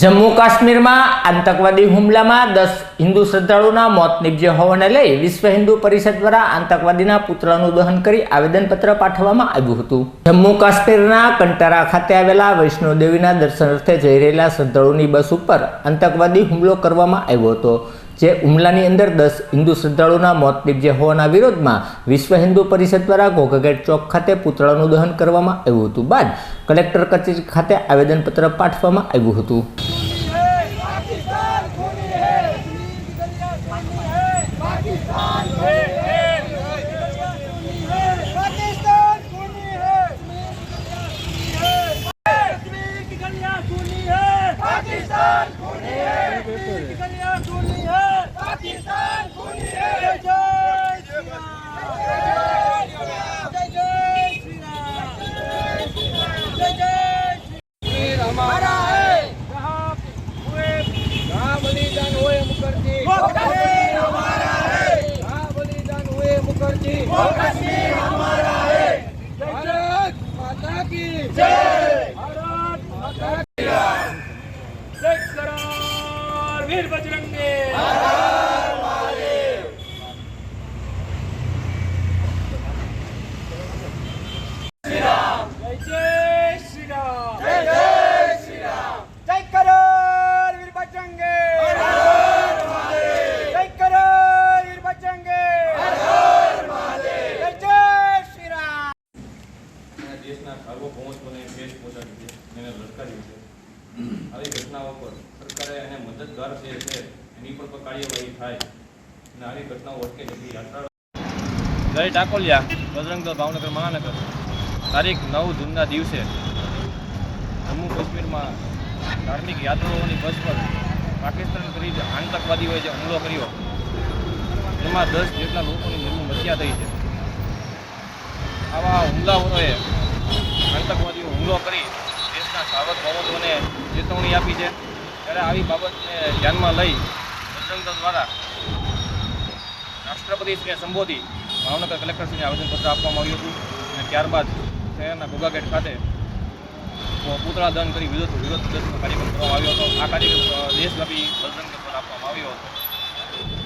જમ્મુ કાશ્મીરમાં આતંકવાદી હુમલામાં દસ હિન્દુ શ્રદ્ધાળુના મોત નિપજ્યા હોવાને લઈ વિશ્વ હિન્દુ પરિષદ દ્વારા આતંકવાદીના પુતળાનું દહન કરી આવેદનપત્ર પાઠવવામાં આવ્યું હતું. જમ્મુ કાશ્મીરના કંટારા ખાતે આવેલા વૈષ્ણોદેવીના દર્શનાર્થે જઈ રહેલા શ્રદ્ધાળુની બસ ઉપર આતંકવાદી હુમલો કરવામાં આવ્યો હતો, જે હુમલાની અંદર દસ હિન્દુ શ્રદ્ધાળુના મોત નીપજ્યા હોવાના વિરોધમાં વિશ્વ હિન્દુ પરિષદ દ્વારા ઘોઘાગેટ ચોક ખાતે પુતળાનું દહન કરવામાં આવ્યું હતું બાદ કલેક્ટર કચેરી ખાતે આવેદનપત્ર પાઠવવામાં આવ્યું હતું. पाकिस्तान वो कश्मीर हमारा है भारत माता की जय भारत माता की जय करार वीर बजरंगे અને પહોંચવાને ઠેસ પહોંચાડી છે. એને લટકાવ્યું છે. આવી ઘટનાઓ પર સરકારે એને મદદગાર જે છે, એની પર કાર્યવાહી થાય. અને આવી ઘટનાઓ અટકે જતી યાત્રા જય ટાકોલિયા બજરંગદળ ભાવનગર મહાનગર. તારીખ નવ જૂનના દિવસે જમ્મુ કાશ્મીરમાં ધાર્મિક યાત્રાઓની બસ પર પાકિસ્તાન કરી આતંકવાદીઓએ જે હુમલો કર્યો. એમાં દસ જેટલા લોકોની નિર્મમ હત્યા થઈ છે. આવા હુમલાઓએ હુમલો કરી દેશના સાર્વભૌમત્વને ચેતવણી આપી છે. ત્યારે આવી બાબતને ધ્યાનમાં લઈ બજરંગ દ્વારા રાષ્ટ્રપતિશ્રીને સંબોધી ભાવનગર કલેક્ટરશ્રીને આવેદનપત્ર આપવામાં આવ્યું હતું અને ત્યારબાદ શહેરના ગોગાગેટ ખાતે પૂતળા દહન કરી વિરોધ વિરોધ પ્રદર્શનનો કાર્યક્રમ કરવામાં આવ્યો હતો. આ કાર્યક્રમ દેશવ્યાપી બજરંગ દ્વારા આપવામાં આવ્યો હતો.